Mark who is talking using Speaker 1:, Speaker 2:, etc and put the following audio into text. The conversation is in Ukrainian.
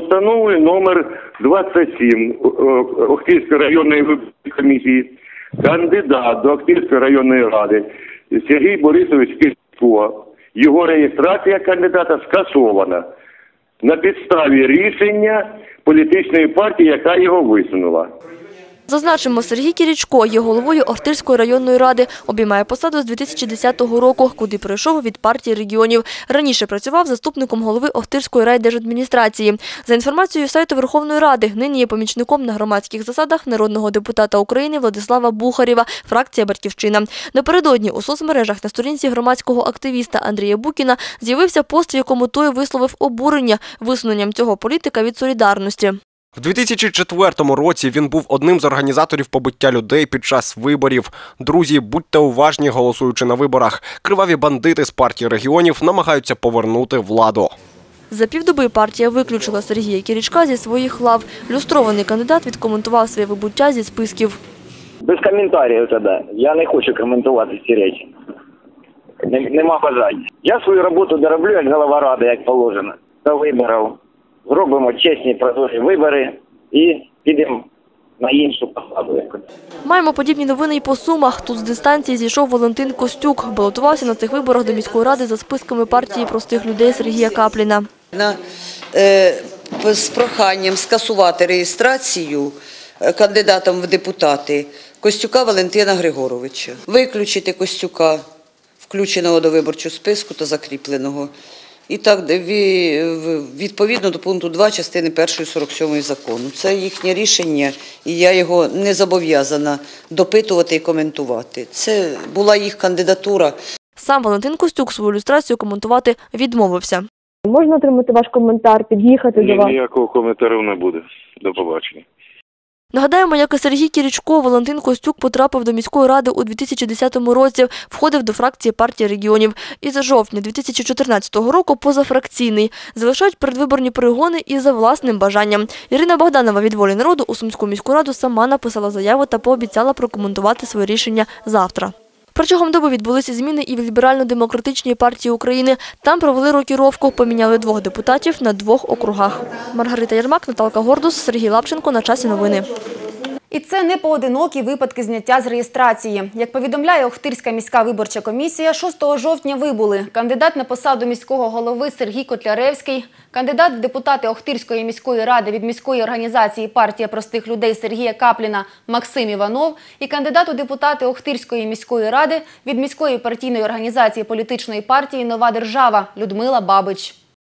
Speaker 1: постановою номер 27 О- О- Охтирської районної виборчої комісії кандидат до Охтирської районної ради Сергій Борисович Кишко. Його реєстрація кандидата скасована на підставі рішення політичної партії, яка його висунула.
Speaker 2: Зазначимо, Сергій Кірічко є головою Охтирської районної ради, обіймає посаду з 2010 року, куди прийшов від партії регіонів. Раніше працював заступником голови Охтирської райдержадміністрації. За інформацією сайту Верховної Ради, нині є помічником на громадських засадах народного депутата України Владислава Бухарєва, фракція «Батьківщина». Напередодні у соцмережах на сторінці громадського активіста Андрія Букіна з'явився пост, в якому той висловив обурення висуненням цього політика від солідарності.
Speaker 3: В 2004 році він був одним з організаторів побиття людей під час виборів. Друзі, будьте уважні, голосуючи на виборах. Криваві бандити з партії регіонів намагаються повернути владу.
Speaker 2: За півдоби партія виключила Сергія Кірічка зі своїх лав. Люстрований кандидат відкоментував своє вибуття зі списків.
Speaker 4: Без коментарів тоді. Я не хочу коментувати ці речі. Нема бажання. Я свою роботу дороблю як голова ради, як положено. До виборів. Зробимо чесні прозорі вибори і підемо на іншу посаду.
Speaker 2: Маємо подібні новини і по Сумах. Тут з дистанції зійшов Валентин Костюк. Балотувався на цих виборах до міської ради за списками партії простих людей Сергія Капліна.
Speaker 5: на, е, з проханням скасувати реєстрацію е, кандидатом в депутати Костюка Валентина Григоровича, виключити Костюка, включеного до виборчого списку та закріпленого. І так, в- відповідно до пункту 2 частини 1 47 закону. Це їхнє рішення, і я його не зобов'язана допитувати і коментувати. Це була їх кандидатура.
Speaker 2: Сам Валентин Костюк свою ілюстрацію коментувати відмовився.
Speaker 6: Можна отримати ваш коментар, під'їхати до
Speaker 1: Ні,
Speaker 6: вас?
Speaker 1: ніякого коментарю не буде. До побачення.
Speaker 2: Нагадаємо, як і Сергій Кірічко, Валентин Костюк потрапив до міської ради у 2010 році, входив до фракції партії регіонів. І за жовтня 2014 року позафракційний. Залишають передвиборні перегони і за власним бажанням. Ірина Богданова від «Волі народу» у Сумську міську раду сама написала заяву та пообіцяла прокоментувати своє рішення завтра. Протягом доби відбулися зміни і в Ліберально-демократичній партії України. Там провели рокіровку, поміняли двох депутатів на двох округах. Маргарита Єрмак, Наталка Гордус, Сергій Лапченко. На часі новини.
Speaker 7: І це не поодинокі випадки зняття з реєстрації. Як повідомляє Охтирська міська виборча комісія, 6 жовтня вибули кандидат на посаду міського голови Сергій Котляревський, кандидат в депутати Охтирської міської ради від міської організації партія простих людей Сергія Капліна Максим Іванов і кандидат у депутати Охтирської міської ради від міської партійної організації політичної партії Нова держава Людмила Бабич.